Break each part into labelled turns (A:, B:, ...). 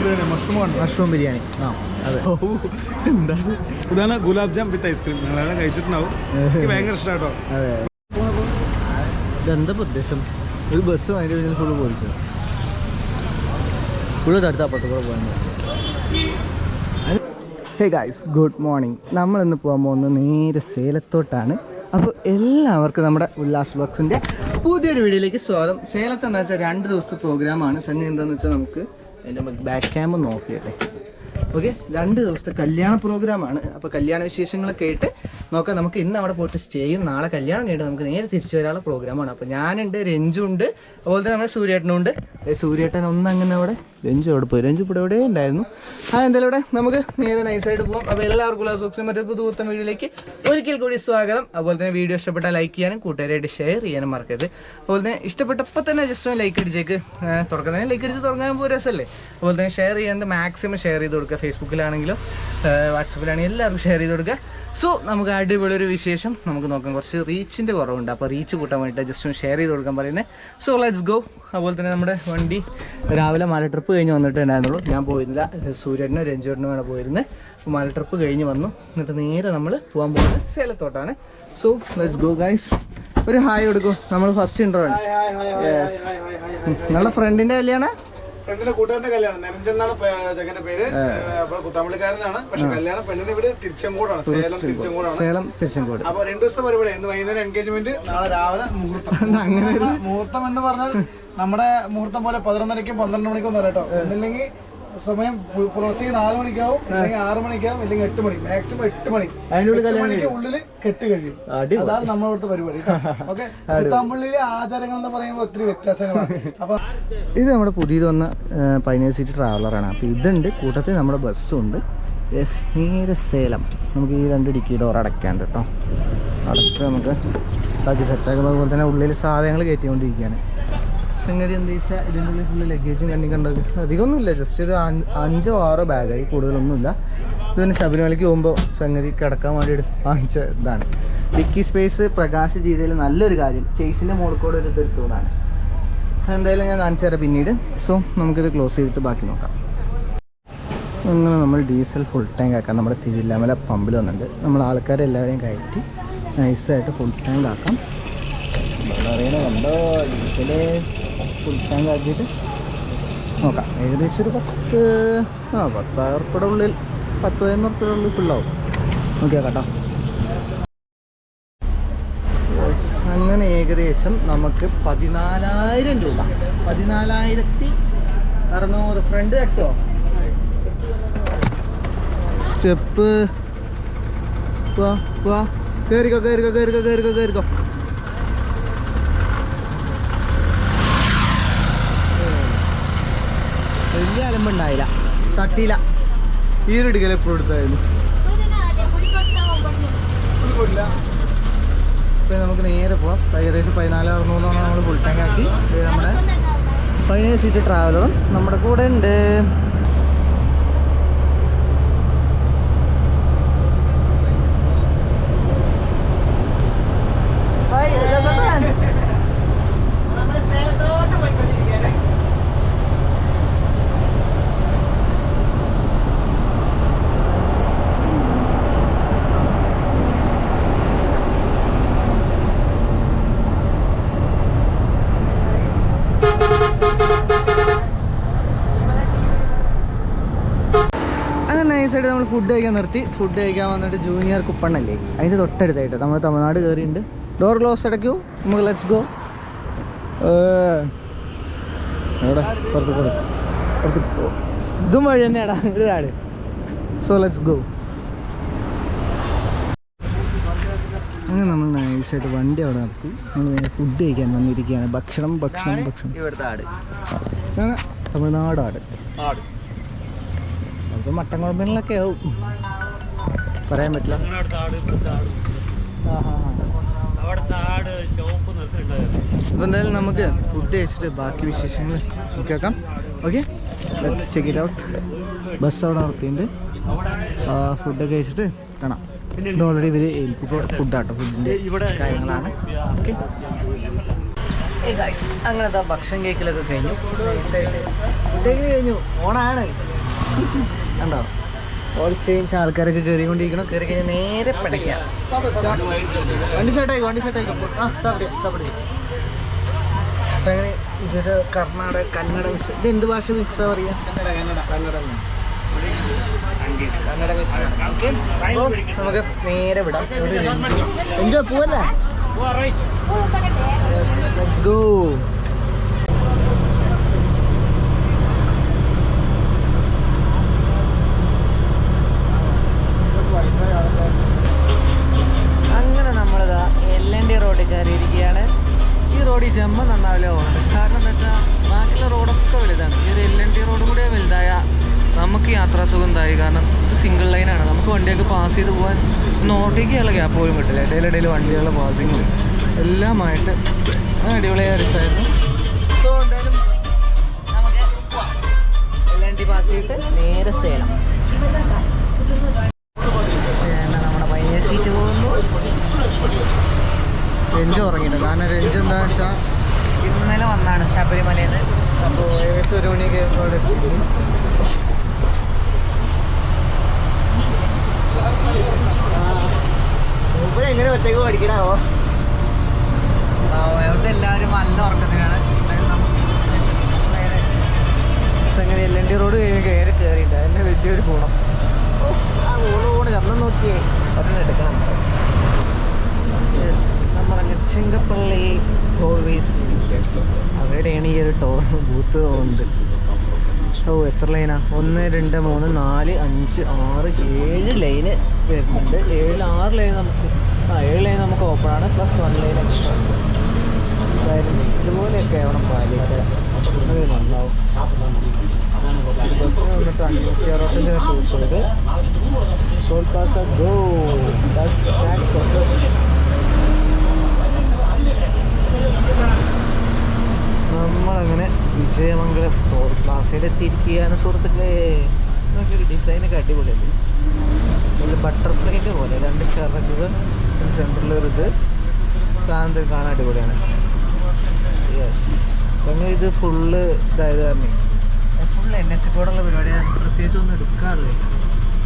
A: Mushroom biryani mushroom
B: biryani. ആ അതെ.
A: എന്താണ് ഇതാണ് ഗുലാബ് ജാം വിത്ത് ഐസ്ക്രീം. നിങ്ങളെല്ലാം കഴിച്ചിട്ടുണ്ടാവും. എനിക്ക് ഭയങ്കര ഇഷ്ടമാട്ടോ
B: അതെ. ഇതെന്താ ഉദ്ദേശം ഒരു ബസ് അതിന്റെ പിന്നിൽ ഫുള്ള് പോലീസ്. ഫുള്ള് തടുത്ത അപ്പുറത്ത് കൂടെ ഹേ ഗായ്സ് ഗുഡ് മോർണിംഗ് നമ്മളിന്ന് പോകാൻ പോകുന്നത് നേരെ സേലത്തോട്ടാണ്. അപ്പോൾ എല്ലാവർക്കും നമ്മുടെ ഉല്ലാസ് ബോക്സിന്റെ പുതിയൊരു വീഡിയോയിലേക്ക് സ്വാഗതം. സേലത്ത് എന്താ വെച്ചാൽ രണ്ട് ദിവസത്തെ പ്രോഗ്രാമാണ് സഞ്ജയ് എന്താണെന്ന് വെച്ചാൽ നമുക്ക് അതിന്റെ ബാക്ക് ക്യാമ്പ് നോക്കിയല്ലേ? ഓക്കെ രണ്ട് ദിവസത്തെ കല്യാണ പ്രോഗ്രാമാണ് അപ്പോൾ കല്യാണ വിശേഷങ്ങളൊക്കെ ആയിട്ട് നോക്കാം. നമുക്ക് ഇന്ന് അവിടെ പോയിട്ട് സ്റ്റേ ചെയ്യും. നാളെ കല്യാണം കഴിഞ്ഞിട്ട് നമുക്ക് നേരെ തിരിച്ചു വരാനുള്ള പ്രോഗ്രാമാണ് അപ്പോൾ ഞാനുണ്ട് രഞ്ജു ഉണ്ട് അതുപോലെ തന്നെ നമ്മുടെ സൂര്യേട്ടനും ഉണ്ട് സൂര്യേട്ടൻ ഒന്ന് അങ്ങനെ അവിടെ രഞ്ജു അവിടെ പോയി. രഞ്ജു ഇവിടെ എവിടെ ഉണ്ടായിരുന്നു. ആ എന്തായാലും ഇവിടെ നമുക്ക് നേരെ നൈസായിട്ട് പോകാം അപ്പോൾ എല്ലാവർക്കും ഉള്ള സൂക്ഷ്മ മറ്റൊരു പുതുപുത്തൻ വീഡിയോയിലേക്ക് ഒരിക്കൽ കൂടി സ്വാഗതം. അതുപോലെ തന്നെ വീഡിയോ ഇഷ്ടപ്പെട്ടാൽ ലൈക്ക് ചെയ്യാനും കൂട്ടുകാരായിട്ട് ഷെയർ ചെയ്യാനും മറക്കരുത്. അതുപോലെ തന്നെ ഇഷ്ടപ്പെട്ടപ്പോൾ തന്നെ ജസ്റ്റ് ഒന്ന് ലൈക്ക് അടിച്ചേക്ക്. തുറക്കുന്നതിന് ലൈക്ക് അടിച്ച് തുടങ്ങാൻ പോകും രസമല്ലേ? അതുപോലെ തന്നെ ഷെയർ ചെയ്യാൻ മാക്സിമം ഷെയർ ചെയ്ത് കൊടുക്കുക. ഫേസ്ബുക്കിലാണെങ്കിലും വാട്സപ്പിലാണെങ്കിലും എല്ലാവർക്കും ഷെയർ ചെയ്ത് കൊടുക്കുക. സോ നമുക്ക് അടിപൊളി ഒരു വിശേഷം. നമുക്ക് നോക്കാം. കുറച്ച് റീച്ചിന്റെ കുറവുണ്ട്. അപ്പോൾ റീച്ച് കൂട്ടാൻ വേണ്ടിയിട്ട് ജസ്റ്റ് ഒന്ന് ഷെയർ ചെയ്ത് കൊടുക്കാൻ പറയുന്നത് സോ ലെറ്റ്സ് ഗോ അതുപോലെ തന്നെ നമ്മുടെ വണ്ടി രാവിലെ മല ട്രിപ്പ് കഴിഞ്ഞ് വന്നിട്ടുണ്ടായിരുന്നുള്ളൂ. ഞാൻ പോയിരുന്നില്ല. സൂര്യനും രഞ്ജുവേട്ടനുമാണ് പോയിരുന്നത് അപ്പോൾ മല ട്രിപ്പ് കഴിഞ്ഞ് വന്നു. എന്നിട്ട് നേരെ നമ്മൾ പോകാൻ പോകുന്നത് സേലത്തോട്ടാണ്. സോ ലെറ്റ്സ് ഗോ ഗൈസ് ഒരു ഹായ് കൊടുക്കും. നമ്മൾ ഫസ്റ്റ് ഇൻട്രോ ആണ്. യെസ് നിങ്ങളുടെ ഫ്രണ്ടിന്റെ കല്യാണം?
A: ഫ്രണ്ടിന്റെ കൂട്ടുകാരന്റെ കല്യാണം. നെരഞ്ചെന്നാണ് ചെക്കന്റെ പേര്. അപ്പോൾ കുത്താമ്പള്ളിക്കാരനാണ്. പക്ഷെ കല്യാണം പെണ്ണിന്റെ ഇവിടെ തിരിച്ചങ്കോടാണ്. സേലം തിരിച്ചങ്കോടാണ്.
B: സേലം തിരിച്ചങ്കോട്.
A: അപ്പൊ രണ്ടു ദിവസത്തെ പരിപാടി. ഇന്ന് വൈകുന്നേരം എൻഗേജ്മെന്റ് നാളെ രാവിലെ മുഹൂർത്തം. അങ്ങനെ മുഹൂർത്തം എന്ന് പറഞ്ഞാൽ നമ്മുടെ മുഹൂർത്തം പോലെ പതിനൊന്നരയ്ക്കും പന്ത്രണ്ട് മണിക്കും അല്ല കേട്ടോ. ഒന്നില്ലെങ്കിൽ സമയം പുലർച്ചെ നാല് മണിക്കാവും അല്ലെങ്കിൽ ആറ് മണിക്കാവും അല്ലെങ്കിൽ എട്ട് മണി. മാക്സിമം എട്ട് മണി. എട്ട് മണിക്ക് ഉള്ളിൽ കെട്ട് കഴിയും. അതാണ് നമ്മളിവിടുത്തെ പരിപാടി ഓക്കെ? തമിഴിലെ ആചാരങ്ങൾ എന്ന് പറയുമ്പോൾ ഒത്തിരി വ്യത്യാസങ്ങളാണ്. അപ്പൊ
B: ഇത് നമ്മുടെ പുതിയത് വന്ന പൈനേഴ് സീറ്റ് ട്രാവലറാണ് അപ്പോൾ ഇതുണ്ട്. കൂട്ടത്തിൽ നമ്മുടെ ബസ്സും ഉണ്ട് യെസ് നേരെ സേലം. നമുക്ക് ഈ രണ്ട് ഡിക്കി ഡോർ അടയ്ക്കാണ്ട് കേട്ടോ. അടച്ച് നമുക്ക് ബാക്കി സെറ്റാക്കുന്നത് അതുപോലെ തന്നെ ഉള്ളിൽ സാധനങ്ങൾ കയറ്റിക്കൊണ്ടിരിക്കുകയാണ്. സംഗതി എന്താ വെച്ചാൽ ഇതിന്റെ ഉള്ളിൽ ഫുള്ള് ലഗേജും കണ്ടി കണ്ടത് അധികമൊന്നുമില്ല. ജസ്റ്റ് ഒരു അഞ്ചോ ആറോ ബാഗായി കൂടുതലൊന്നുമില്ല. ഇത് പിന്നെ ശബരിമലയ്ക്ക് പോകുമ്പോൾ സംഗതി കിടക്കാൻ വേണ്ടി എടുത്ത് വാങ്ങിച്ച ഇതാണ്. ഡിക്കി സ്പേസ് പ്രകാശ് ചെയ്തതിൽ നല്ലൊരു കാര്യം. ചേസിന്റെ മുകളിൽ ഒരു ഇത് എന്തായാലും ഞാൻ കാണിച്ചു തരാം പിന്നീട്. സോ നമുക്കിത് ക്ലോസ് ചെയ്തിട്ട് ബാക്കി നോക്കാം. അങ്ങനെ നമ്മൾ ഡീസൽ ഫുൾ ടാങ്ക് ആക്കാം. നമ്മുടെ തിരുവല്ലാമല പമ്പിൽ വന്നിട്ടുണ്ട്. നമ്മൾ ആൾക്കാരെ എല്ലാവരെയും കയറ്റി നൈസായിട്ട് ഫുൾ ടാങ്ക് ആക്കാം. അറിയണ കണ്ടോ ഡീസൽ ഫുൾ ടാങ്ക് ആക്കിയിട്ട് നോക്കാം. ഏകദേശം ഒരു പത്ത് ആ പത്തായിരം ഉറുപ്പിയുടെ ഉള്ളിൽ പത്ത് പതിനൊന്ന് ഉറുപ്പിയുടെ ഉള്ളിൽ ഫുള്ളാവും നോക്കിയാൽ കേട്ടോ. അങ്ങനെ ഏകദേശം നമുക്ക് പതിനാലായിരം രൂപ. പതിനാലായിരത്തി അറുന്നൂറ് ഫ്രണ്ട് കേട്ടോ? സ്റ്റെപ്പ് വാ വാ. കയറിക്കോ കയറിക്കോ കയറിക്കോ കയറിക്കോ ഉണ്ടായില്ല തട്ടിയില്ല. ഈ ഒരു ഇടുക്കൽ എപ്പോഴും എടുത്തായിരുന്നു? ഇപ്പം നമുക്ക് നേരെ പോവാം. ഏകദേശം പതിനാല് അറുന്നൂറ് നമ്മൾ ഫുൾ ടാങ്ക് ആക്കി. നമ്മുടെ പതിനേഴ് സീറ്റ് ട്രാവലറും നമ്മുടെ കൂടെ ഉണ്ട് അങ്ങനെ നൈസായിട്ട് നമ്മൾ ഫുഡ് കഴിക്കാൻ നിർത്തി. ഫുഡ് കഴിക്കാൻ വന്നിട്ട് ജൂനിയർ കുപ്പണല്ലേ അതിന്റെ തൊട്ടടുത്തായിട്ട്. നമ്മൾ തമിഴ്നാട് കയറിയിട്ടുണ്ട് ഡോർ ക്ലോസ് അടയ്ക്കൂ. നമുക്ക് ലെറ്റ്സ് ഗോ എവിടെ പുറത്ത് കൊടു പുറത്ത്. ഇതും വഴി തന്നെയാടാ. ഇതാണ് സോ ലെറ്റ്സ് ഗോ അങ്ങനെ നമ്മൾ നൈസായിട്ട് വണ്ടി അവിടെ നിർത്തി. നമ്മൾ ഫുഡ് കഴിക്കാൻ വന്നിരിക്കുകയാണ്. ഭക്ഷണം ഭക്ഷണം ഭക്ഷണം.
A: ഇവിടുത്തെ ആട്.
B: തമിഴ്നാട് ആട്. ആട്. നമുക്ക് മട്ടൻ കുഴമ്പിനൊക്കെ ആവും. പറയാൻ പറ്റില്ല. അപ്പോൾ എന്തായാലും നമുക്ക് ഫുഡ് കഴിച്ചിട്ട് ബാക്കി വിശേഷങ്ങൾ നോക്കിയേക്കാം okay let's check it out bus അവിടെ നിർത്തിയിട്ടുണ്ട്. ഫുഡൊക്കെ കഴിച്ചിട്ട് കാണാം. ഇത് ഓൾറെഡി ഇവർ ഏൽപ്പിച്ച ഫുഡാട്ടോ ഫുഡിന്റെ കാര്യങ്ങളാണ്. ഓക്കെ അങ്ങനത്തെ ഭക്ഷണം കേക്കിലൊക്കെ കഴിഞ്ഞു. ഫുഡ് കഴിഞ്ഞു. ഓണാണ്. കണ്ടോ? ഓൾ ചേഞ്ച് ആൾക്കാരൊക്കെ കയറിക്കൊണ്ടിരിക്കണം കയറി കഴിഞ്ഞാൽ നേരെ പഠിക്കാം വണ്ടി സെറ്റായിക്കോ വണ്ടി സെറ്റായിക്കോ ആ സാപ്പിടിയാ സാപ്പിടി അങ്ങനെ ഇതൊരു കർണാടക കന്നഡ മിക്സ് ഇത് എന്ത് ഭാഷ മിക്സാ പറയാ? കന്നഡ കന്നഡ മിക്സ് ഓക്കെ അപ്പോൾ നമുക്ക് നേരെ വിടാം. എൻജോയ് പോവല്ലേ? ലെറ്റ്സ് ഗോ അങ്ങനെ നമ്മളിതാ എൽ എൻ ഡി റോഡിൽ കയറിയിരിക്കുകയാണ് ഈ റോഡ് ഈ പോകുന്നുണ്ട് കാരണം എന്താ വെച്ചാൽ ബാക്കിയുള്ള റോഡൊക്കെ വലുതാണ്. ഈ ഒരു എൽ എൻ ടി റോഡും കൂടെ വലുതായ നമുക്ക് യാത്രാസുഖം ഉണ്ടായി കാരണം ഇത് സിംഗിൾ ലൈനാണ് നമുക്ക് വണ്ടിയൊക്കെ പാസ് ചെയ്ത് പോകാൻ നോട്ടേക്കുള്ള ഗ്യാപ്പ് പോലും കിട്ടില്ല. ഇടയിലിടയിൽ വണ്ടികളുടെ പാസിങ്ങും എല്ലാമായിട്ട് അടിപൊളിയായ രസമായിരുന്നു സോ എന്തായാലും നമുക്ക് എൽ എൻ ടി പാസ് ചെയ്തിട്ട് നേരെ സേലം പിന്നെ നമ്മുടെ പയ്യ സീറ്റ് പോകുന്നു രഞ്ജു ഉറങ്ങിയിട്ട് കാരണം രഞ്ജു എന്താണെന്ന് വെച്ചാൽ ഇന്നലെ വന്നാണ് ശബരിമലയിൽ നിന്ന് അപ്പോൾ ഏകദേശം ഒരു മണിയൊക്കെ അവിടെ മൂപ്പര് എങ്ങനെ ഒറ്റയ്ക്ക് പഠിക്കണാവോ അവിടുത്തെ എല്ലാവരും നല്ല ഉറക്കത്തിനാണ് അങ്ങനെ എൽ എൻ ഡി റോഡ് കഴിഞ്ഞ് കയറി കയറിയിട്ട് അതിന്റെ വലിയൊരു ഗുണം. ഓ ആ ഊണ് ഊണ് ചന്നം നോക്കിയേ. ഒരെണ്ണം എടുക്കണം. നമ്മുടെ ചെങ്കപ്പള്ളി ടോൾവേസ് അവിടെയാണ് ഈ ഒരു ടോൾ ബൂത്ത് പോകുന്നത് ഓ എത്ര ലൈനാ ഒന്ന് രണ്ട് മൂന്ന് നാല് അഞ്ച് ആറ് ഏഴ് ലൈന് വരുന്നുണ്ട്. ഏഴ് ആറ് ലൈൻ നമുക്ക് ആ ഏഴ് ലൈൻ നമുക്ക് ഓപ്പൺ ആണ്. പ്ലസ് വൺ ലൈൻ ഇതുപോലെയൊക്കെ ആവണം പാലിയൊക്കെ അത് നന്നാവും. ബസ്സിന് വന്നിട്ട് അഞ്ഞൂറ്റി അറുപത്തഞ്ച് ടൂസ് ചെയ്ത്. ടോൾ പാസ് ഗോ ബസ് നമ്മളങ്ങനെ വിജയമംഗലം ടോൾ പ്ലാസയിൽ എത്തിയിരിക്കുകയാണ് സുഹൃത്തുക്കളെ. നോക്കിയൊരു ഡിസൈനൊക്കെ അടിപൊളിയല്ലേ? നല്ല ബട്ടർഫ്ലൈന്റെ പോലെ രണ്ട് ചിറകുകൾ ഒരു സെന്ററിലൊരിത് കാണാൻ കാണാൻ അടിപൊളിയാണ്. യെസ് അങ്ങനെ ഇത് ഫുള്ള് ഇതായത് തന്നെ. ഫുള്ള് എൻ എച്ച് കോടുള്ള പരിപാടിയാണ് പ്രത്യേകിച്ച് ഒന്നും എടുക്കാറില്ല.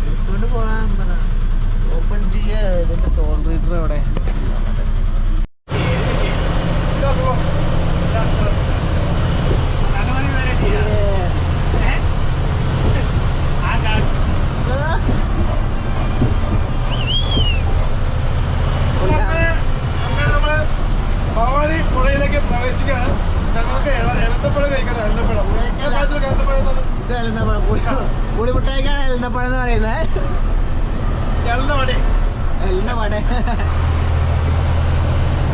B: എടുത്തുകൊണ്ട് പോകാൻ പറ. ഓപ്പൺ ചെയ്യുക ഇതിന്റെ ടോൾ റീഡർ അവിടെ
A: അങ്ങനെ നമ്മൾ ഭവാനി പുഴയിലേക്ക് പ്രവേശിക്കാണ് ഞങ്ങൾക്ക് എള- എലന്തപ്പഴം കഴിക്കണം എലന്തപ്പഴം ഞാൻ പാത്രത്തിൽ എലന്തപ്പഴം തന്നു.
B: ഇത് എഴുന്നപ്പഴം പുളിമുട്ടായിക്കാണ് എഴുന്നപ്പഴം എന്ന് പറയുന്നത്
A: എലന്തവടി
B: എല്ലാം വട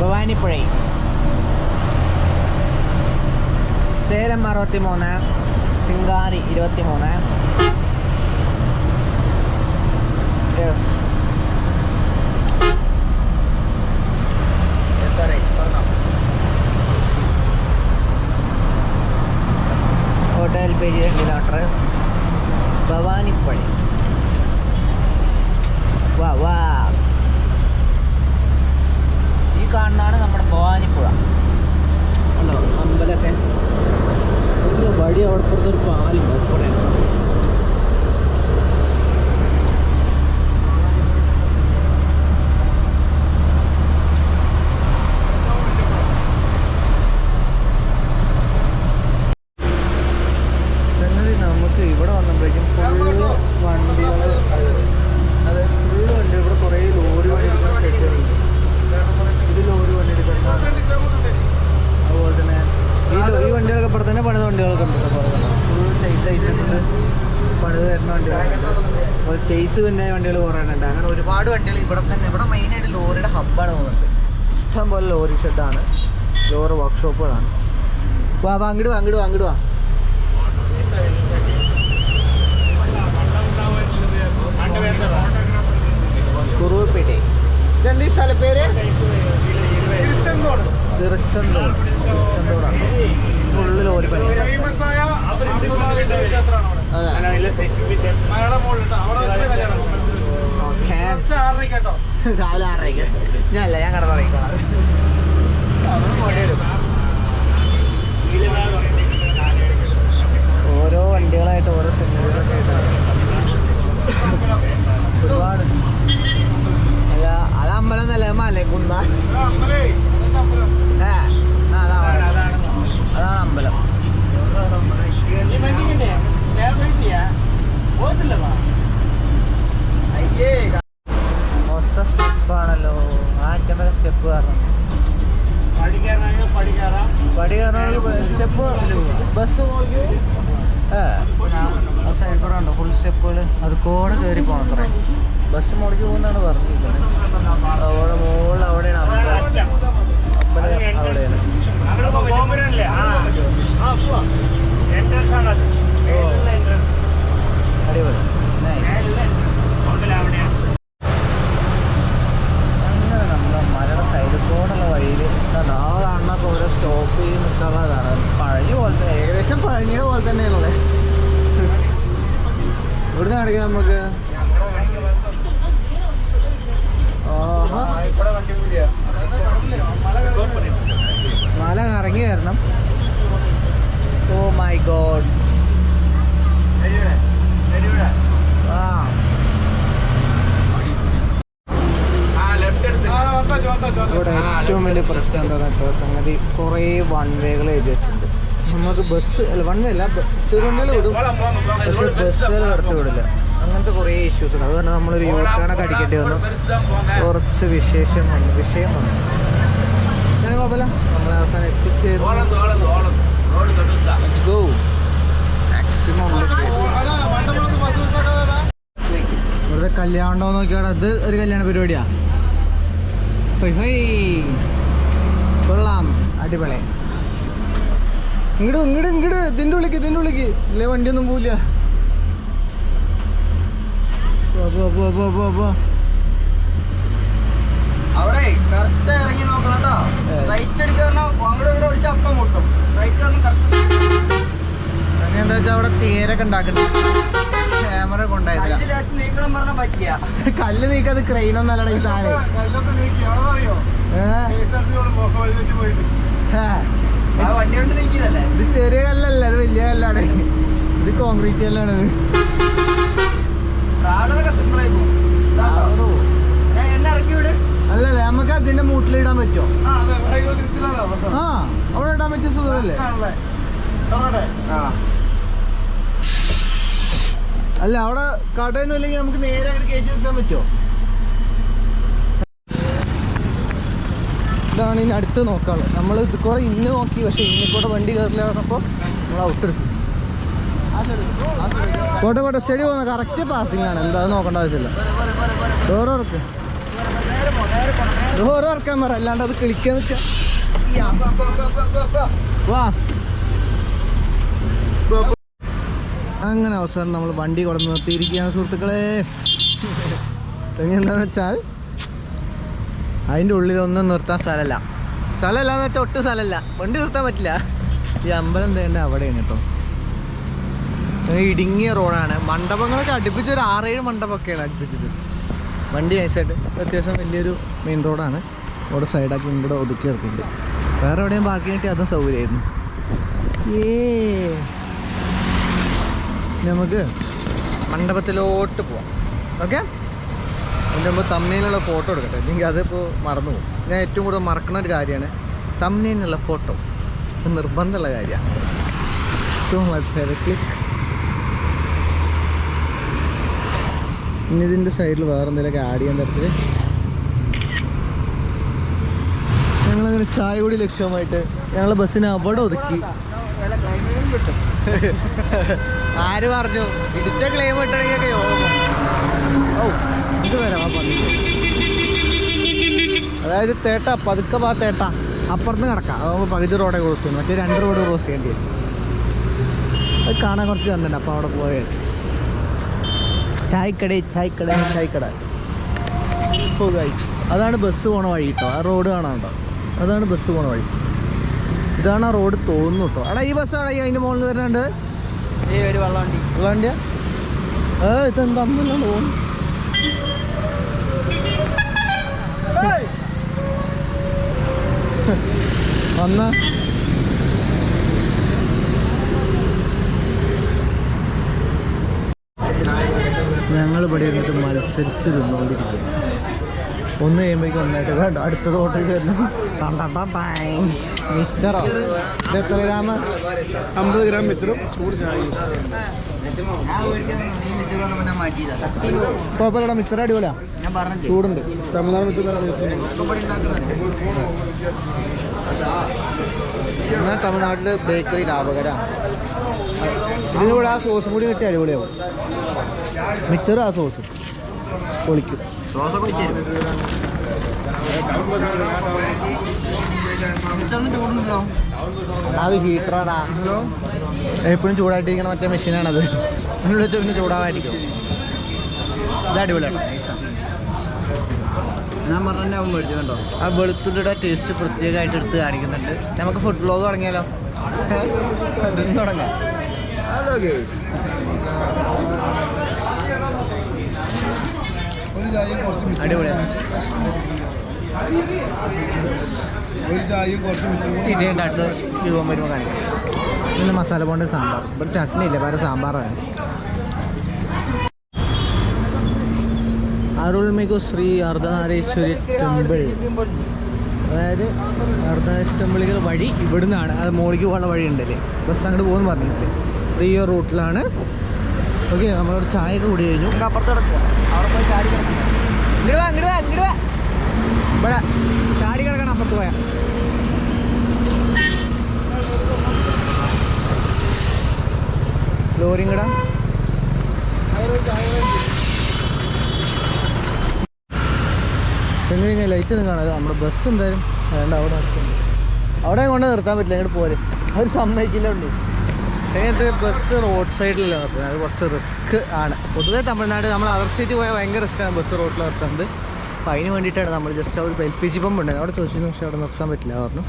B: ഭവാനിപ്പുഴ അറുപത്തി മൂന്ന് സിംഗാരി ഇരുപത്തി മൂന്ന് yes hotel page kilometre. Bhavanipuzha വാ വാ. ഈ കാണുന്നതാണ് നമ്മുടെ ഭവാനിപ്പുഴ. ഉണ്ടോ? ഒരു വഴി അവിടെ പുറത്തൊരു പാലുണ്ട്. അതുപോലെ സംഗതി നമുക്ക് ഇവിടെ വന്നപ്പോഴേക്കും ഫുള്ള് വണ്ടികൾ അതെ ഫുള്ള് വണ്ടി ഇവിടെ കുറേ ലോറി വണ്ടി എടുക്കുന്ന സ്റ്റേഷനുണ്ട് ഇത് ലോറി വണ്ടി എടുക്കുന്ന അതുപോലെ തന്നെ ഈ ലോ- ഈ വണ്ടികളൊക്കെ ഇവിടെ തന്നെ പണിത വണ്ടികളൊക്കെ ഉണ്ട് ഫുൾ ചേസ് അയച്ചിട്ടുണ്ട് പണിത് വരുന്ന ചേസ് പിന്നെ വണ്ടികൾ കുറേ ഉണ്ട് അങ്ങനെ ഒരുപാട് വണ്ടികൾ ഇവിടെ തന്നെ. ഇവിടെ മെയിനായിട്ട് ലോറിയുടെ ഹബ്ബാണ് പോകുന്നത് ഇഷ്ടം പോലെ ലോറി ഷെഡാണ് ലോറി വർക്ക്ഷോപ്പുകളാണ് വാ വാ അങ്ങോട്ട് വാ അങ്ങോട്ട് വാ അങ്ങോട്ട് വാ. കുറുവപ്പേട്ടെ. ഇതെന്ത് സ്ഥലപ്പേര്
A: തിരുച്ചെന്തോട്.
B: ഫുള്ള് ലോറി പണി
A: ക്ഷേത്രമാണ്
B: രാവിലെ ആറരയ്ക്ക് ഞാനല്ല ഞാൻ കടന്നിറങ്ങിക്കോളാം അവിടെ പോകേണ്ടി വരും. ഓരോ വണ്ടികളായിട്ട് ഓരോ സെന്ററുകളൊക്കെ ആയിട്ടാണ് ഒരുപാട് അല്ല അത് അമ്പലം എന്നല്ല മലകുന്ന
A: അമ്പലേ അതെന്താ അമ്പലം
B: ഏ ആ, അതാ അവിടെ. അതാണ് അമ്പലം മൊത്തം സ്റ്റെപ്പാണല്ലോ ആറ്റം വരെ സ്റ്റെപ്പ് കാരണം പടി കാരണം സ്റ്റെപ്പ് ബസ് ഏ ആ സൈഡ് കൂടെ ഉണ്ടോ ഫുൾ സ്റ്റെപ്പുകൾ അത് കോടെ കയറി പോകണം അത്രേ ബസ് മുകളിലേക്ക് പോകുന്നതാണ് പറഞ്ഞിരിക്കുന്നത് അവിടെ മുകളിൽ അവിടെയാണ് അമ്പലം അമ്പലം അവിടെയാണ് അടിപൊളി Nice. അങ്ങനെ നമ്മുടെ മലയുടെ സൈഡിൽ കൂടെയുള്ള വഴിയിൽ നാളെ കാണുന്നൊക്കെ ഓരോ സ്റ്റോപ്പ് ചെയ്ത് നിൽക്കാനുള്ളതാണ് പഴഞ്ഞ പോലത്തെ ഏകദേശം പഴഞ്ഞ പോലെ തന്നെയാണല്ലേ ഇവിടുന്ന് കാണിക്കാം നമുക്ക് ആഹാ.
A: ഇവിടെ വണ്ടി കൂലിയാ അതായത് കടലിലെ മല കയറി
B: മല കറങ്ങി വരണം ഓ മൈ ഗോഡ് ആ
A: ആ വന്നാ വന്നാ
B: ഇവിടെ ഏറ്റവും വലിയ പ്രശ്നം എന്താണെന്ന് വെച്ചാൽ സംഗതി കുറേ വൺ വേകൾ എഴുതി വെച്ചിട്ടുണ്ട് നമുക്ക് ബസ് അല്ല വൺ വേ അല്ല ചെറുവണ്ടികൾ വിടും പക്ഷെ ബസ്സുകൾ കടത്തി വിടില്ല അങ്ങനത്തെ കുറേ ഇഷ്യൂസ് ഉണ്ട് അതുകൊണ്ട് നമ്മളൊരു യൂട്ടേണൊക്കെ അടിക്കേണ്ടി വന്നു കുറച്ച് വിശേഷം വിഷയമാണ് ഞാൻ കുഴപ്പമില്ല. നമ്മൾ അവസാനം എത്തിച്ചേർന്നു ഗോ മാക്സിമം ഇവിടുത്തെ കല്യാണം ഉണ്ടോ നോക്കിയാൽ അത് ഒരു കല്യാണ പരിപാടിയാ. കൊള്ളാം. അടിപൊളി. ഇങ്ങട് ഇങ്ങട് ഇങ്ങട്. ഇതിന്റെ ഉള്ളിക്ക് ഇതിന്റെ ഉള്ളിക്ക്. ഇല്ലേ വണ്ടിയൊന്നും പോവില്ല. പോ, പോ, പോ, പോ,
C: കറക്റ്റ് ഇറങ്ങി നോക്കണം കേട്ടോ
B: ഏ.
C: റൈറ്റ് എടുക്കുന്ന അങ്ങോട്ട് ഇവിടെ വിളിച്ച അപ്പം മുട്ടും. റൈറ്റ് ആണ് കറക്റ്റ്
B: അങ്ങനെ എന്താ വെച്ചാൽ അവിടെ തേരൊക്കെ ഉണ്ടാക്കുന്നുണ്ട് ക്യാമറ
C: നീക്കണം പറഞ്ഞാൽ പറ്റിയ
B: കല്ല് നീക്കത് ക്രെയിനൊന്നും അല്ലടാ ഈ സാധനം.
A: കല്ലൊക്കെ നീക്കി. അറിയോ
B: ഇത് ചെറിയ കല്ലല്ല ഇത് വലിയ കല്ലാണ്. ഇത് കോൺക്രീറ്റ് കല്ലാണ്.
C: സിമ്പിൾ ആയി പോകും എന്നെ ഇറക്കി വിട്.
B: അല്ലല്ല നമുക്ക് അതിന്റെ മൂട്ടിലിടാൻ പറ്റുമോ?
A: ആ
B: അവിടെ ഇടാൻ പറ്റിയ സുഖമല്ലേ? അല്ല അവിടെ കടയൊന്നും ഇല്ലെങ്കിൽ നമുക്ക് നേരെ കയറ്റി നിർത്താൻ പറ്റുമോ? ഇതാണ് ഇനി അടുത്ത് നോക്കാൾ നമ്മൾ ഇത് കൂടെ ഇന്ന് നോക്കി പക്ഷെ ഇന്ന് കൂടെ വണ്ടി കയറില്ല പറഞ്ഞപ്പോൾ നമ്മൾ ഔട്ട് എടുത്തു കോട്ടെ കോട്ടെ സ്റ്റഡി പോകുന്ന കറക്റ്റ് പാസിംഗ് ആണ്. എന്താ നോക്കേണ്ട ആവശ്യമില്ല. ഡോറോർക്ക് പറ അല്ലാണ്ട് അത് കിളിക്കാന്ന് വെച്ചാ വാ. അങ്ങനെ അവസാനം നമ്മൾ വണ്ടി കൊടുന്ന് നിർത്തിയിരിക്കുകയാണ് സുഹൃത്തുക്കളെ. തെങ്ങി എന്താണെന്ന് വെച്ചാൽ അതിന്റെ ഉള്ളിലൊന്നും നിർത്താൻ സ്ഥലമല്ല. സ്ഥലമല്ല എന്ന് വെച്ചാൽ ഒട്ടും സ്ഥലമല്ല. വണ്ടി നിർത്താൻ പറ്റില്ല. ഈ അമ്പലം തേണ്ട അവിടെയാണ് കേട്ടോ ഇടുങ്ങിയ റോഡാണ്. മണ്ഡപങ്ങളൊക്കെ അടുപ്പിച്ച് ഒരു ആറേഴ് മണ്ഡപമൊക്കെയാണ് അടുപ്പിച്ചിട്ട്. വണ്ടി നൈസായിട്ട് അത്യാവശ്യം വലിയൊരു മെയിൻ റോഡാണ് ഇവിടെ സൈഡാക്കി ഇവിടെ ഒതുക്കി നിർത്തിയിട്ടുണ്ട്. വേറെ എവിടെയും പാർക്കിംഗ് കിട്ടി അതും സൗകര്യമായിരുന്നു. ഏ നമുക്ക് മണ്ഡപത്തിലോട്ട് പോവാം. ഓക്കെ അതിന്റെ മുമ്പ് തമ്മയിലുള്ള ഫോട്ടോ എടുക്കട്ടെ. അല്ലെങ്കിൽ അതിപ്പോൾ മറന്നു പോകും. ഞാൻ ഏറ്റവും കൂടുതൽ മറക്കുന്ന ഒരു കാര്യമാണ് തമ്മയിലുള്ള ഫോട്ടോ നിർബന്ധമുള്ള കാര്യമാണ്. സോ മച്ച് ക്ലിക്ക് ഇനി ഇതിന്റെ സൈഡിൽ വേറെ എന്തെങ്കിലുമൊക്കെ ആഡ് ചെയ്യാൻ തരത്തിൽ ഞങ്ങളങ്ങനെ ചായ കൂടി ലക്ഷ്യമായിട്ട് ഞങ്ങൾ ബസ്സിനെ അവിടെ ഒതുക്കി. ആര് പറഞ്ഞു? ഇടിച്ച ക്ലെയിം കിട്ടണമെങ്കിൽ ഓ ഇത് വരാം അതായത് തേട്ട പതുക്കെ പാ തേട്ട. അപ്പുറത്ത് കിടക്കാം അതാകുമ്പോൾ പകുതി റോഡേ ക്രോസ് ചെയ്യണം. മറ്റേ രണ്ട് റോഡ് ക്രോസ് ചെയ്യേണ്ടി വരും. അത് കാണാൻ കുറച്ച് തന്നിട്ടുണ്ട് അപ്പോൾ അവിടെ പോയ ചായക്കട ചായക്കട ചായക്കട. ഗൈസ് അതാണ് ബസ് പോണ വഴി കേട്ടോ ആ റോഡ് കാണാണ്ടോ അതാണ് ബസ് പോണ വഴി. ഇതാണ് ആ റോഡ് തോന്നുന്നു കേട്ടോ അടാ ഈ ബസ് അവിടെ അതിന്റെ മുകളിൽ വരുന്നുണ്ട്
C: വള്ളവണ്ടി.
B: വണ്ടിയാ ഏ ഇതെന്താ അമ്മല്ലാണ്ട് പോകുന്നു വന്ന? ഇവിടെ ഇരുന്നിട്ട് മത്സരിച്ച് തിന്നുകൊണ്ടിരിക്കുകയാണ് ഒന്ന് കഴിയുമ്പോഴേക്കും ഒന്നായിട്ട് വേണ്ട അടുത്ത ഓർഡർ ചെയ്യുന്നു മിച്ചറോ? ഇത് എത്ര ഗ്രാം?
A: അമ്പത് ഗ്രാം മിച്ചറും. ചൂട് ചായ
C: ഞാൻ മേടിക്കാൻ നീ മിച്ചറ് പറഞ്ഞപ്പോ ഞാൻ മാറ്റിയതാ സത്യം
B: കുഴപ്പമില്ല മിച്ചർ അടിപൊളിയാ.
C: ഞാൻ പറഞ്ഞു
A: ചൂടുണ്ട്. തമിഴ്നാട്
C: മിച്ചർ
B: എന്നാൽ തമിഴ്നാട്ടിൽ ബേക്കറി ലാഭകരാണ്. ഇതിന് കൂടെ ആ സോസും കൂടി കിട്ടിയ അടിപൊളിയാവും. മിച്ചറും ആ സോസ്. പൊളിക്കും. അത് ഹീറ്ററാടാ. എപ്പോഴും ചൂടായിട്ടിരിക്കണ മറ്റേ മെഷീനാണത്. അതിനുള്ളിൽ വെച്ച് പിന്നെ ചൂടാവായിരിക്കും. ഇത് അടിപൊളിയാണ്
C: ഞാൻ പറഞ്ഞ മേടിച്ചു കണ്ടോ
B: ആ വെളുത്തുള്ളിയുടെ ടേസ്റ്റ് പ്രത്യേകമായിട്ട് എടുത്ത് കാണിക്കുന്നുണ്ട്. നമുക്ക് ഫുഡ് ബ്ലോഗ് തുടങ്ങിയാലോ? തുടങ്ങാം.
A: ഹലോ ഒരു ചായയും കുറച്ച് മിച്ചറും.
B: അടിപൊളിയാണ്.
A: ഒരു ചായയും കുറച്ച് മിച്ചറും
B: ഇതിന്റെ അടുത്ത് രൂപം വരുമ്പോൾ കാണിക്കാം. പിന്നെ മസാല പോണ്ട് സാമ്പാർ? ഇവിടെ ചട്നി ഇല്ല? വേറെ സാമ്പാറാണ് അരുൾമികു ശ്രീ അർദ്ധനാരീശ്വരി ടെമ്പിൾ. അതായത് അർദ്ധനാരീശ്വരി ടെമ്പിളുകൾ വഴി ഇവിടുന്നാണ്. അത് മോളിക്ക് പോകുന്ന വഴി ഉണ്ടല്ലേ ബസ് അങ്ങോട്ട് പോകുന്നു പറഞ്ഞിട്ടില്ലേ അത് ഈ റൂട്ടിലാണ്. ഓക്കെ നമ്മളൊരു ചായ ഒക്കെ കൂടി കഴിഞ്ഞു
C: അപ്പുറത്ത് കിടക്കുക അവിടെ പോയി കിടക്കുക
B: ഇങ്ങോട്ട് ഇങ്ങോട്ട് ഇങ്ങോട്ട് ഇവിടെ ചാടി കിടക്കണം അപ്പുറത്ത് പോയാ. ലോറിയും കൂടെ എങ്ങനെ ലൈറ്റ് ഒന്നും കാണാതെ നമ്മുടെ ബസ് എന്തായാലും വേണ്ട അവിടെ അവിടെ കൊണ്ട് നിർത്താൻ പറ്റില്ല ഇങ്ങോട്ട് പോരെ. അവർ സമ്മതിക്കില്ല ഉണ്ട് അതിനകത്ത് ബസ് റോഡ് സൈഡിലാണ് നിർത്തുന്നത് അത് കുറച്ച് റിസ്ക് ആണ്. പൊതുവേ തമിഴ്നാട് നമ്മൾ അതർ സ്റ്റേറ്റ് പോയാൽ ഭയങ്കര റിസ്ക്കാണ് ബസ് റോഡിൽ നിർത്തുന്നത് അപ്പോൾ അതിന് വേണ്ടിയിട്ടാണ് നമ്മൾ ജസ്റ്റ് ഒരു എൽ പി ജി പമ്പ് ഉണ്ട്. അവിടെ ചോദിച്ചു പക്ഷേ അവിടെ നിർത്താൻ പറ്റില്ല പറഞ്ഞു.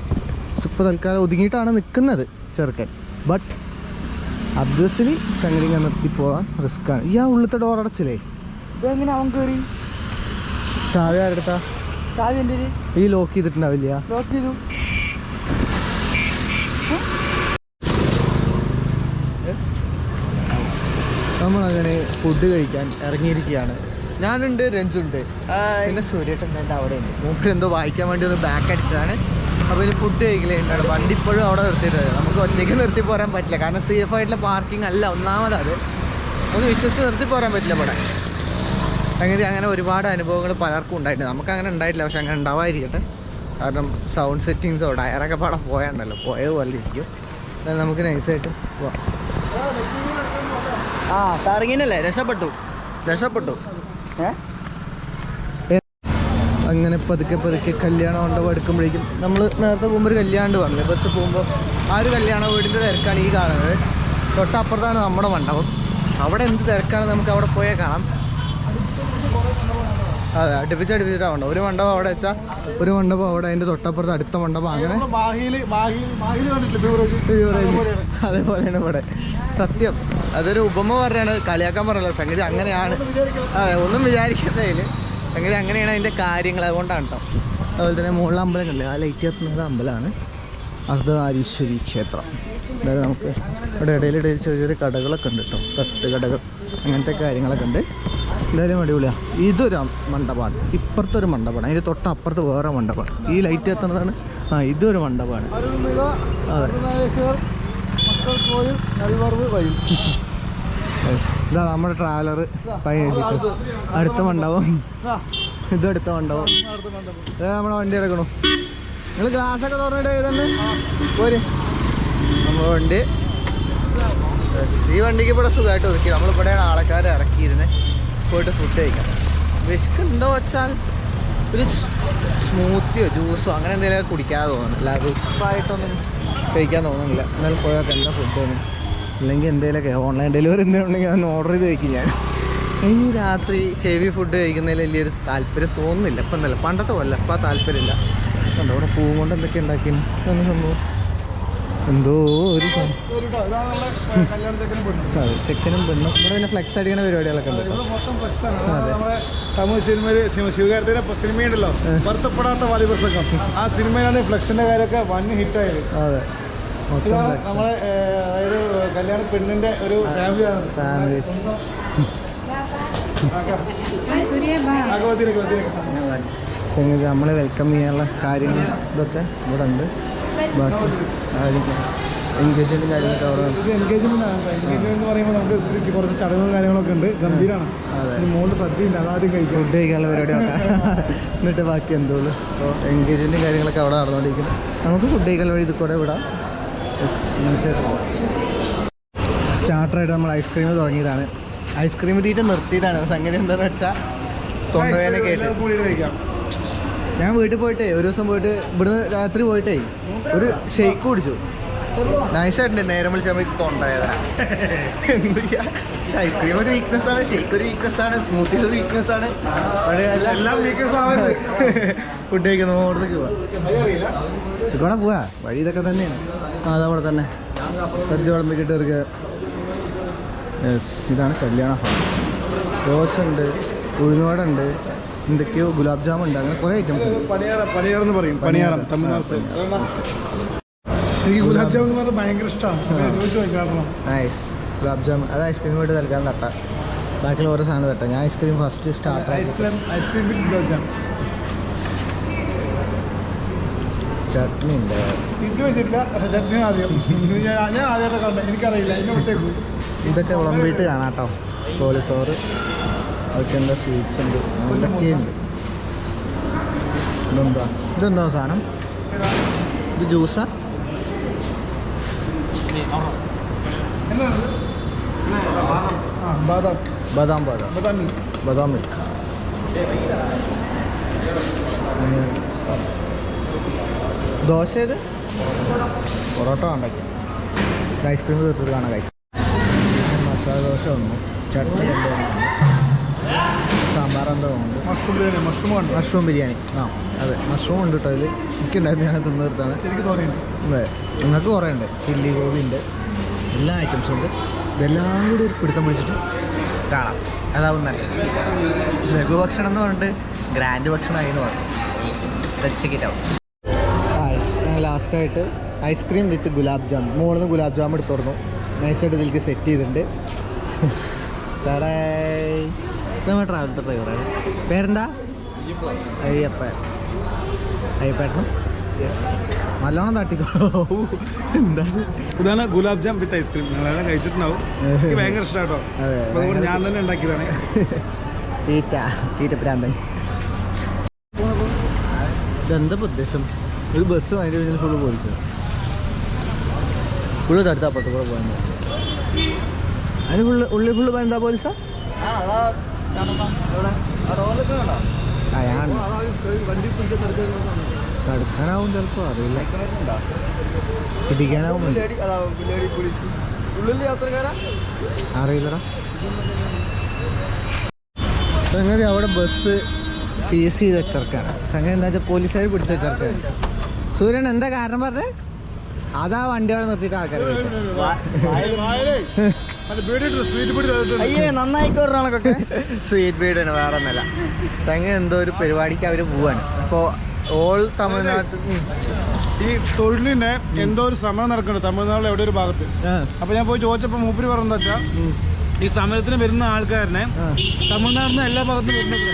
B: ഇപ്പോൾ തൽക്കാലം ഒതുങ്ങിയിട്ടാണ് നിൽക്കുന്നത് ചെറുക്കൻ. ബട്ട് അബ്വിയസ്ലി ചങ്ങലിങ്ങ നിർത്തി പോകാൻ റിസ്ക്കാണ് ഈ ആ ഉള്ളത്തെ ഡോർ അടച്ചില്ലേ?
C: ഇതെങ്ങനെ അവൻ കയറി
B: ചാവി ആരെടുത്താ
C: ചാവി എന്റെ
B: ഈ ലോക്ക് ചെയ്തിട്ടുണ്ടാവില്ല.
C: ലോക്ക് ചെയ്തു.
B: നമ്മളങ്ങനെ ഫുഡ് കഴിക്കാൻ ഇറങ്ങിയിരിക്കുകയാണ്. ഞാനുണ്ട് രഞ്ജുണ്ട്. പിന്നെ സുരേഷ് എന്റെ അവിടെ ഉണ്ട്. മൂപ്പർ എന്തോ വായിക്കാൻ വേണ്ടി ഒന്ന് ബാക്ക് അടിച്ചതാണ്. അപ്പോൾ ഇനി ഫുഡ് കഴിക്കലുണ്ടാണ് വണ്ടി ഇപ്പോഴും അവിടെ നിർത്തിയിട്ടുണ്ട് നമുക്ക് ഒറ്റയ്ക്ക് നിർത്തി പോരാൻ പറ്റില്ല. കാരണം സേഫ് ആയിട്ടുള്ള പാർക്കിംഗ് അല്ല. ഒന്നാമതത് ഒന്ന് വിശ്വസിച്ച് നിർത്തി പോരാൻ പറ്റില്ല ഇവിടെ. അങ്ങനെ അങ്ങനെ ഒരുപാട് അനുഭവങ്ങൾ പലർക്കും ഉണ്ടായിട്ടുണ്ട്. നമുക്ക് അങ്ങനെ ഉണ്ടായിട്ടില്ല. പക്ഷെ അങ്ങനെ ഉണ്ടാവാതിരിക്കട്ടെ. കാരണം സൗണ്ട് സെറ്റിങ്സോ ടയറൊക്കെ പാടെ പോയാണ്ടല്ലോ. പോയതുപോലെ ഇരിക്കും. എന്നാൽ നമുക്ക് നൈസായിട്ട് പോവാം.
C: ആ തറങ്ങിനല്ലേ രക്ഷപ്പെട്ടു.
B: രക്ഷപ്പെട്ടു. അങ്ങനെ പതുക്കെ പതുക്കെ കല്യാണ മണ്ഡപം എടുക്കുമ്പോഴേക്കും നമ്മൾ നേരത്തെ പോകുമ്പോൾ ഒരു കല്യാണം പറഞ്ഞില്ലേ? ബസ് പോകുമ്പോൾ ആ ഒരു കല്യാണ വീടിന്റെ തിരക്കാണ് ഈ കാണുന്നത്. തൊട്ടപ്പുറത്താണ് നമ്മുടെ മണ്ഡപം. അവിടെ എന്ത് തിരക്കാണ് നമുക്ക് അവിടെ പോയാൽ കാണാം. അതെ അടുപ്പിച്ച് മണ്ഡപം ഒരു മണ്ഡപം അവിടെ വെച്ചാൽ ഒരു മണ്ഡപം അവിടെ അതിന്റെ തൊട്ടപ്പുറത്ത് അടുത്ത മണ്ഡപം അങ്ങനെ. അതേപോലെയാണ് ഇവിടെ. സത്യം. അതൊരു ഉപമ പറയാണ് കളിയാക്കാൻ പറയല്ലോ സംഗതി അങ്ങനെയാണ്. അതെ ഒന്നും വിചാരിക്കുന്നതിൽ സംഗതി അങ്ങനെയാണ് അതിന്റെ കാര്യങ്ങൾ അതുകൊണ്ടാണ് കേട്ടോ അതുപോലെ തന്നെ മുകളിൽ അമ്പലം കണ്ടില്ലേ? ആ ലൈറ്റ് കത്തുന്നത് അമ്പലമാണ്. അർദ്ധനാരീശ്വരി ക്ഷേത്രം. അതായത് നമുക്ക് ഇവിടെ ഇടയിലിടയിൽ ചെറിയ ചെറിയ കടകളൊക്കെ ഉണ്ട് കേട്ടോ തട്ട് കടകൾ അങ്ങനത്തെ കാര്യങ്ങളൊക്കെ ഉണ്ട്. എന്തായാലും അടിപൊളിയാണ് ഇതൊരു മണ്ഡപമാണ്. ഇപ്പുറത്തെ ഒരു മണ്ഡപമാണ്. അതിന്റെ തൊട്ടപ്പുറത്ത് വേറെ മണ്ഡപമാണ്. ഈ ലൈറ്റ് എത്തുന്നതാണ്. ആ ഇതൊരു മണ്ഡപമാണ്. ഇതാ നമ്മുടെ ട്രാവലർ അടുത്ത. മണ്ഡപം. ഇത്. അടുത്ത മണ്ഡപം. ഇതാ നമ്മുടെ വണ്ടി എടുക്കണു. നിങ്ങൾ ഗ്ലാസ് ഒക്കെ തുറന്നിട്ട് ഏതന്നെ പോര്. നമ്മുടെ വണ്ടി. ഈ വണ്ടിക്ക് ഇവിടെ സുഖമായിട്ട് ഒതുക്കി. നമ്മളിവിടെയാണ് ആൾക്കാരെ ഇറക്കിയിരുന്നത് പോയിട്ട് ഫുഡ് കഴിക്കാം. വിശക്കുണ്ടോ വെച്ചാൽ ഒരു സ്മൂത്തിയോ ജ്യൂസോ അങ്ങനെ എന്തെങ്കിലും കുടിക്കാതെ തോന്നുന്നു ഉപ്പായിട്ടൊന്നും കഴിക്കാൻ തോന്നുന്നില്ല. എന്നാൽ പോയാൽ എന്താ ഫുഡ് തോന്നും അല്ലെങ്കിൽ എന്തെങ്കിലുമൊക്കെ ഓൺലൈൻ ഡെലിവറി എന്തെങ്കിലും ഉണ്ടെങ്കിൽ അതൊന്ന് ഓർഡർ ചെയ്ത് കഴിക്കും ഞാൻ. ഇനി രാത്രി ഹെവി ഫുഡ് കഴിക്കുന്നതിൽ വലിയൊരു താല്പര്യം തോന്നുന്നില്ല. ഇപ്പം എന്നല്ല പണ്ടത്തെ പോലെ ഇപ്പം താല്പര്യമില്ല. കണ്ടോ അവിടെ പൂവും കൊണ്ട് എന്തൊക്കെ ഉണ്ടാക്കിയെന്ന് സംഭവം എന്തോ ഒരു
A: ചെക്കനും പെണ്ണും.
B: ഇവിടെ പിന്നെ ഫ്ലെക്സ് അടിക്കുന്ന പരിപാടികളൊക്കെ ഉണ്ട്
A: തമിഴ് സിനിമയിൽ ശിവ- ശിവകാരത്തിന്റെ സിനിമയുണ്ടല്ലോ. വാലിബർ സംഘം. ആ സിനിമയിലാണ് ഫ്ലെക്സിന്റെ കാര്യമൊക്കെ വൺ ഹിറ്റ് ആയത്.
B: അതെ.
A: ഇതാണ്. നമ്മളെ അതായത് കല്യാണ പെണ്ണിന്റെ ഒരു ഫാമിലിയാണ്
B: ഫാമിലി നമ്മളെ വെൽക്കം ചെയ്യാനുള്ള കാര്യങ്ങൾ ഇതൊക്കെ ഇവിടെ ഉണ്ട് ബാക്കി എൻഗേജ്മെന്റ് കാര്യങ്ങളൊക്കെ അവിടെ
A: ഇത് എൻഗേജ്മെന്റ് ആണ് എൻഗേജ്മെന്റ് എന്ന് പറയുമ്പോൾ നമുക്ക് ഇത്തിരി കുറച്ച് ചടങ്ങുകളും കാര്യങ്ങളൊക്കെ ഉണ്ട്. ഗംഭീരമാണ്. ഇനി മുകളിൽ സദ്യ ഉണ്ട് അതാദ്യം കഴിക്കാം.
B: ഫുഡ് കഴിക്കാനുള്ള പരിപാടി എന്നിട്ട് ബാക്കി എന്തോളൂ. അപ്പോൾ എൻഗേജ്മെന്റും കാര്യങ്ങളൊക്കെ അവിടെ നടന്നുകൊണ്ടിരിക്കുന്നു നമുക്ക് ഫുഡ് കഴിക്കാൻ വഴി ഇത് കൂടെ വിടാം സ്റ്റാർട്ടറായിട്ട് നമ്മൾ ഐസ്ക്രീം തുടങ്ങിയതാണ്. ഐസ്ക്രീം തീറ്റ നിർത്തിയതാണ്. സംഗതി എന്താണെന്ന് വെച്ചാൽ തൊണ്ടവേദന കേട്ട്. ഞാൻ വീട്ടിൽ പോയിട്ടേ ഒരു ദിവസം പോയിട്ട് ഇവിടുന്ന് രാത്രി പോയിട്ടേ ഒരു ഷെയ്ക്ക് കുടിച്ചു. നൈസായിട്ടുണ്ട് നേരം വിളിച്ചപ്പോൾ തൊണ്ടവേദന. എന്തൊക്കെയാ ഐസ്ക്രീം ഒരു വീക്ക്നെസ് ആണ് ഷെയ്ക്ക് ഒരു വീക്ക്നെസ് ആണ് സ്മൂത്തി ഒരു വീക്ക്നെസ് ആണ്.
A: എല്ലാം വീക്ക്നെസ് ആവരുത്
B: ഫുഡ് കഴിക്കുന്ന ഓർത്തേക്ക് പോവാ. ഇവിടെ പോവാ വഴി ഇതൊക്കെ തന്നെയാണ്. ആ അതവിടെ തന്നെ. സദ്യ വിളമ്പിക്കിട്ട് ഒരു യെസ് ഇതാണ് കല്യാണ ഹാൾ ദോശ ഉണ്ട് ഉഴുന്നുവട ഉണ്ട് എന്തൊക്കെയോ ഗുലാബ് ജാമുൻ ഉണ്ട്. അങ്ങനെ കുറേ ഐറ്റംസ്
A: പണിയാറം പണിയാറം എന്ന് പറയും. പണിയാറം തമിഴ്നാട് എനിക്ക് ഗുലാബ് ജാമുൻ എന്ന് പറഞ്ഞാൽ ഭയങ്കര ഇഷ്ടമാണ് ചോദിച്ചു നോക്കണം
B: നൈസ് ഗുലാബ് ജാമുൻ. അത് ഐസ്ക്രീം വേണ്ടി നൽകാൻ തട്ട. ബാക്കിൽ ഓരോ സാധനം തട്ട. ഞാൻ ice cream first start
A: ice cream ice cream with gulab jamun.
B: Chutney ഉണ്ട്.
A: എനിക്ക് വെച്ചിട്ടില്ല. പക്ഷെ ചട്നി ആദ്യം. ഞാൻ ഞാൻ ആദ്യമായിട്ട് കണ്ടത്. എനിക്കറിയില്ല. എന്നെ വിട്ടേക്കു.
B: ഇതൊക്കെ വിളമ്പിയിട്ട് കാണാം കേട്ടോ. കോളിഫ്ലവർ അതൊക്കെ എന്താ സ്വീറ്റ്സ് ഉണ്ട്. എന്തൊക്കെയുണ്ട്? ഇതെന്താ? ഇതെന്താ സാധനം? ഇത് ജ്യൂസാ
A: ബദാം.
B: ബാദാം ബദാം.
A: ബദാം മിൽക്ക്
B: ബദാം മിൽക്ക് ദോശ ഇത് പൊറോട്ട ഉണ്ടാക്കി ഐസ്ക്രീം തീർത്തിട്ട് കാണാം കഴിച്ചു മസാല ദോശ വന്നു. ചട്നി രണ്ടായിരുന്നു സാമ്പാർ എന്തോ ഉണ്ട്.
A: മഷ്റൂം ബിരിയാണി മഷ്റൂം കണ്ടു?
B: മഷ്റൂം ബിരിയാണി. ആ അതെ. മഷ്റൂം ഉണ്ട് കേട്ടോ അതിൽ എനിക്കുണ്ടായിരുന്നു ഞാൻ തിന്നു തീർത്താണ്.
A: ശരിക്കും
B: അതെ. നിങ്ങൾക്ക് കുറേ ഉണ്ട് ചില്ലി ഗോബി ഉണ്ട്. എല്ലാ ഐറ്റംസും ഉണ്ട്. ഇതെല്ലാം കൂടി ഒരു പിടുത്തം പിടിച്ചിട്ട് കാണാം. അതാവും നല്ല ലഘുഭക്ഷണം എന്ന് പറഞ്ഞിട്ട് ഗ്രാൻഡ് ഭക്ഷണമായി എന്ന് പറഞ്ഞു. ഞങ്ങൾ ലാസ്റ്റായിട്ട് ഐസ്ക്രീം വിത്ത് ഗുലാബ് ജാം നിന്ന് ഗുലാബ് ജാം എടുത്തു നൈസായിട്ട് ഇതിലേക്ക് സെറ്റ് ചെയ്തിട്ടുണ്ട്. തടേ നമ്മൾ ട്രാവലത്തെ ഡ്രൈവറാണ് പേരെന്താ? അയ്യപ്പ അയ്യപ്പേട്ടനും? യെസ് നല്ലോണം തട്ടിക്കോ. എന്താ?
A: ഇതാണ് ഗുലാബ് ജാം വിത്ത് ഐസ്ക്രീം നിങ്ങളെല്ലാം കഴിച്ചിട്ടുണ്ടാവും. എനിക്ക് ഭയങ്കര ഇഷ്ടമാട്ടോ
B: അതെ,
A: അതുകൊണ്ട് ഞാൻ തന്നെ ഉണ്ടാക്കിയതാണ്.
B: തീറ്റ തീറ്റ പ്രാന്തൻ ഇതെന്താ ഉദ്ദേശം ഒരു ബസ് അതിന്റെ പിന്നിൽ ഫുള്ള് പോയിച്ചു ഫുള്ള് തടുത്ത അപ്പുറത്ത് കൂടെ പോകാൻ അതിന് ഫുള്ള് ഉള്ളിൽ ഫുള്ള് എന്താ പോലീസാ? ഞാൻ തടുക്കാനാവും ചിലപ്പോ അറിയില്ല. പിടിക്കാനാവും. അറിയില്ലടാ. സംഗതി അവിടെ ബസ് സീസ് ചെയ്ത് വെച്ചിറക്കാണ് സംഗതി എന്താ വെച്ചാൽ പോലീസുകാർ പിടിച്ച് വെച്ചിറക്കാണ് സൂര്യൻ എന്താ കാരണം പറഞ്ഞേ? അതാ വണ്ടി അവിടെ നിർത്തിയിട്ട് ആൾക്കാർ അയ്യേ നന്നായിക്കോട്ടെ സ്വീറ്റ് ബീഡാണ് വേറെ ഒന്നല്ല സംഗതി എന്തോ ഒരു പരിപാടിക്ക് അവർ പോവാണ്. അപ്പോൾ ഓൾ തമിഴ്നാട്ടിൽ
A: ഈ തൊഴിലിന് എന്തോ ഒരു സമരം നടക്കുന്നുണ്ട് തമിഴ്നാട്ടിലെ എവിടെ ഒരു ഭാഗത്ത്. അപ്പൊ ഞാൻ പോയി ചോദിച്ചപ്പോ മൂപ്പര് പറഞ്ഞെന്താ ഈ സമരത്തിന് വരുന്ന ആൾക്കാരനെ. തമിഴ്നാട്ടിൽ നിന്ന് എല്ലാ ഭാഗത്തും വരുന്നത്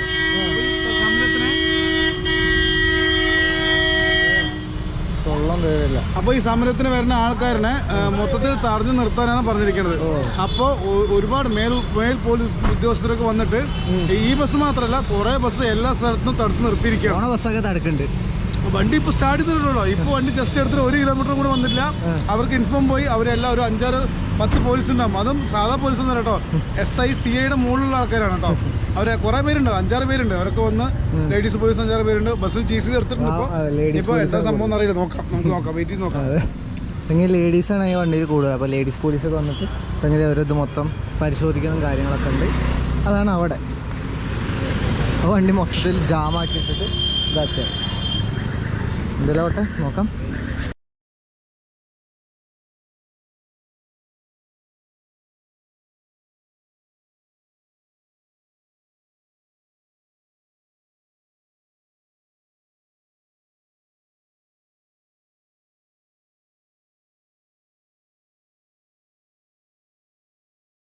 A: സമരത്തിന്
B: കൊള്ളം കയറില്ല
A: അപ്പോൾ ഈ സമരത്തിന് വരുന്ന ആൾക്കാരനെ മൊത്തത്തിൽ തടഞ്ഞു നിർത്താനാണ് പറഞ്ഞിരിക്കുന്നത്.
B: അപ്പൊ
A: അപ്പോൾ ഒരുപാട് മേൽ മേൽ പോലീസ് ഉദ്യോഗസ്ഥരൊക്കെ വന്നിട്ട് ഈ ബസ് മാത്രമല്ല കുറേ ബസ് എല്ലാ സ്ഥലത്തും തടുത്ത് നിർത്തിയിരിക്കുകയാണ്.
B: ബസ്സൊക്കെ തടുക്കുന്നുണ്ട്.
A: വണ്ടി ഇപ്പോൾ സ്റ്റാർട്ട് ചെയ്തിട്ടുള്ളൂ ഇപ്പോൾ വണ്ടി ജസ്റ്റ് എടുത്തിട്ട് ഒരു കിലോമീറ്റർ കൂടെ വന്നിട്ടില്ല. അവർക്ക് ഇൻഫോം പോയി അവരെല്ലാം ഒരു അഞ്ചാറ് പത്ത് പോലീസ് ഉണ്ടാവും അതും സാധാ പോലീസ് ഒന്നും കേട്ടോ. എസ് ഐ സി ഐയുടെ മുകളിലുള്ള ആൾക്കാരാണ് കേട്ടോ. അവരെ കുറെ പേരുണ്ട്. അഞ്ചാറ് പേരുണ്ട്. അവരൊക്കെ വന്ന് ലേഡീസ് പോലീസ് അഞ്ചാറ് പേരുണ്ട്. ബസ് ചീസ് ചേർത്തിട്ടുണ്ട് ഇപ്പൊ. ഇപ്പോൾ ഇപ്പോൾ എന്താ സംഭവം എന്നറിയില്ല. നോക്കാം. നമുക്ക് നോക്കാം. വെയിറ്റ് ചെയ്ത് നോക്കാം.
B: അല്ലെങ്കിൽ ലേഡീസ് ആണ് ഈ വണ്ടിയിൽ കൂടുതൽ. അപ്പോൾ ലേഡീസ് പോലീസൊക്കെ വന്നിട്ട് സംഗതി അവരത് മൊത്തം പരിശോധിക്കുന്ന കാര്യങ്ങളൊക്കെ ഉണ്ട്. അതാണ് അവിടെ. ആ വണ്ടി മൊത്തത്തിൽ ജാമാക്കിയിട്ടിട്ട് ഇതാക്കുക എന്തെല്ലാം നോക്കാം.